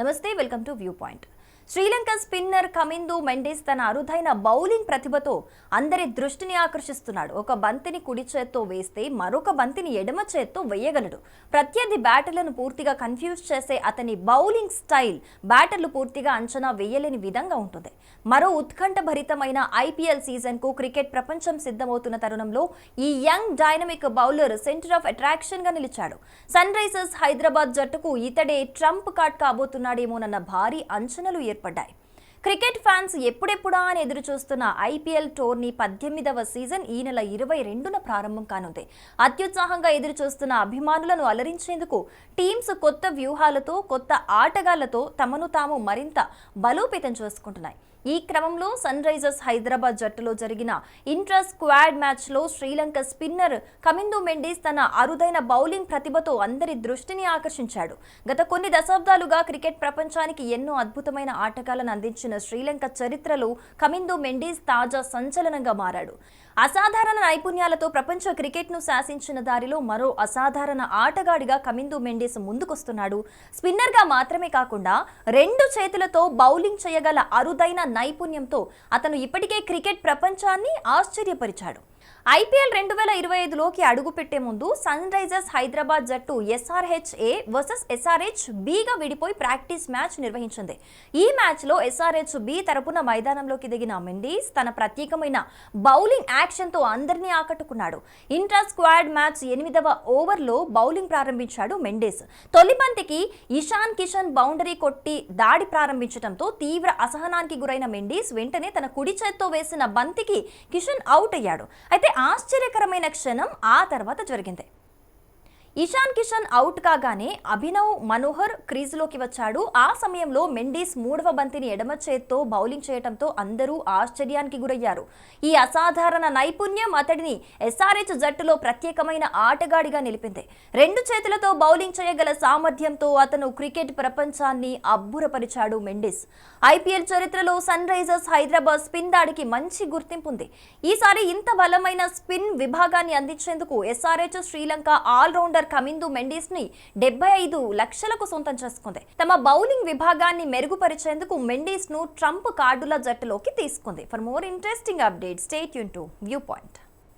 నమస్తే welcome to view point. Sri Lanka spinner Kamindu Mendis తన అరుదైన బౌలింగ్ ప్రతిభతో అందరి దృష్టిని ఆకర్షిస్తున్నాడు. ఒక బంతిని కుడి చేత్తో వేస్తే మరొక బంతిని ఎడమ చేత్తో వేయగలడు. ప్రత్యర్థి బ్యాటర్లను పూర్తిగా కన్ఫ్యూజ్ చేసే అతని బౌలింగ్ స్టైల్ బ్యాటర్లు పూర్తిగా అంచనా వేయలేని విధంగా ఉంటుంది. మరో ఉత్కంఠభరితమైన ఐపీఎల్ సీజన్కు క్రికెట్ ప్రపంచం సిద్ధమవుతున్న తరుణంలో ఈ young dynamic bowler centre of అట్రాక్షన్గా నిలిచాడు. సన్ రైజర్స్ హైదరాబాద్ జట్టుకు ఇతడే ట్రంప్ కార్డ్ కాబోతున్నాడేమోనన్న భారీ అంచనాలు ఏర్పడ్డాయి. క్రికెట్ ఫ్యాన్స్ ఎప్పుడెప్పుడా అని ఎదురు చూస్తున్న ఐపీఎల్ టోర్నీ పద్దెనిమిదవ సీజన్ ఈ నెల ఇరవై రెండున ప్రారంభం కానుంది. అత్యుత్సాహంగా ఎదురు చూస్తున్న అభిమానులను అలరించేందుకు టీమ్స్ కొత్త వ్యూహాలతో కొత్త ఆటగాళ్ళతో తమను తాము మరింత బలోపేతం చేసుకుంటున్నాయి. ఈ క్రమంలో సన్ రైజర్స్ హైదరాబాద్ జట్టులో జరిగిన ఇంట్రా స్క్వాడ్ మ్యాచ్లో శ్రీలంక స్పిన్నర్ కమిందు మెండిస్ తన అరుదైన బౌలింగ్ ప్రతిభతో అందరి దృష్టిని ఆకర్షించాడు. గత కొన్ని దశాబ్దాలుగా క్రికెట్ ప్రపంచానికి ఎన్నో అద్భుతమైన ఆటగాళ్ళను అందించిన శ్రీలంక చరిత్రలో కమిందు మెండిస్ తాజా సంచలనంగా మారాడు. అసాధారణ నైపుణ్యాలతో ప్రపంచ క్రికెట్ను శాసించిన దారిలో మరో అసాధారణ ఆటగాడిగా కమిందు మెండిస్ ముందుకొస్తున్నాడు. స్పిన్నర్గా మాత్రమే కాకుండా రెండు చేతులతో బౌలింగ్ చేయగల అరుదైన నైపుణ్యంతో అతను ఇప్పటికే క్రికెట్ ప్రపంచాన్ని ఆశ్చర్యపరిచాడు. ఐపీఎల్ రెండు వేల ఇరవై ఐదులోకి అడుగు పెట్టే ముందు సన్ రైజర్స్ హైదరాబాద్ జట్టు ఎస్ఆర్హెచ్ ఏ వర్సెస్ ఎస్ఆర్హెచ్ బిగా విడిపోయి ప్రాక్టీస్ మ్యాచ్ నిర్వహించింది. ఈ మ్యాచ్లో ఎస్ఆర్హెచ్ బి తరపున మైదానంలోకి దిగిన మెండీస్ తన ప్రత్యేకమైన బౌలింగ్ యాక్షన్తో అందరినీ ఆకట్టుకున్నాడు. ఇంట్రా స్క్వాడ్ మ్యాచ్ ఎనిమిదవ ఓవర్లో బౌలింగ్ ప్రారంభించాడు మెండీస్. తొలి బంతికి ఇషాన్ కిషన్ బౌండరీ కొట్టి దాడి ప్రారంభించడంతో తీవ్ర అసహనానికి గురైన మెండీస్ వెంటనే తన కుడి చేత్తో వేసిన బంతికి కిషన్ అవుట్ అయ్యాడు. అయితే ఆశ్చర్యకరమైన క్షణం ఆ తర్వాత జరిగింది. ఇషాన్ కిషన్ అవుట్ కాగానే అభినవ్ మనోహర్ క్రీజులోకి వచ్చాడు. ఆ సమయంలో మెండీస్ మూడవ బంతిని ఎడమ చేత్తో బౌలింగ్ చేయడంతో అందరూ ఆశ్చర్యానికి గురయ్యారు. ఈ అసాధారణ నైపుణ్యం అతడిని ఎస్ఆర్హెచ్ జట్టులో ప్రత్యేకమైన ఆటగాడిగా నిలిపింది. రెండు చేతులతో బౌలింగ్ చేయగల సామర్థ్యంతో అతను క్రికెట్ ప్రపంచాన్ని అబ్బురపరిచాడు మెండిస్. ఐపీఎల్ చరిత్రలో సన్ రైజర్స్ హైదరాబాద్ స్పిన్ దాడికి మంచి గుర్తింపు ఉంది ఈసారి ఇంత బలమైన స్పిన్ విభాగాన్ని అందించేందుకు SRH Sri Lanka all rounder Kamindu మెండిస్ని డెబ్బై ఐదు లక్షలకు సొంతం చేసుకుంది. తమ బౌలింగ్ విభాగాన్ని మెరుగుపరిచేందుకు మెండిస్ను ట్రంప్ కార్డుల జట్టులోకి తీసుకుంది. For more interesting update stay Yoon to view point